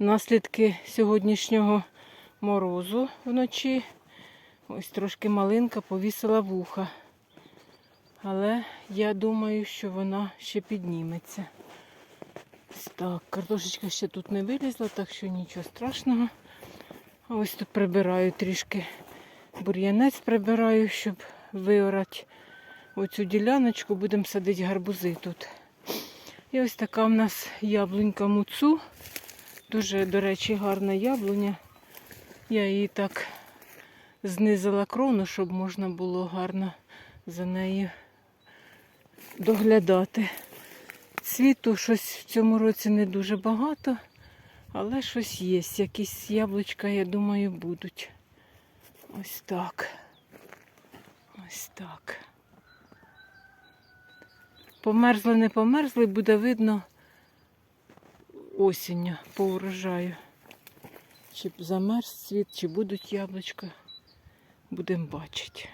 наслідки сьогоднішнього морозу вночі. Ось трошки малинка повісила вуха. Але я думаю, що вона ще підніметься. Так, картошечка ще тут не вилізла, так що нічого страшного. А ось тут прибираю трішки бур'янець прибираю, щоб виорати оцю діляночку, будемо садити гарбузи тут. І ось така в нас яблунька муцу. Дуже, до речі, гарна яблуня. Я її так знизила крону, щоб можна було гарно за нею доглядати. Цвіту щось в цьому році не дуже багато, але щось є. Якісь яблучка, я думаю, будуть. Ось так. Ось так. Померзли, не померзли, буде видно осінню по урожаю. Чи замерз цвіт, чи будуть яблучка. Будемо бачити.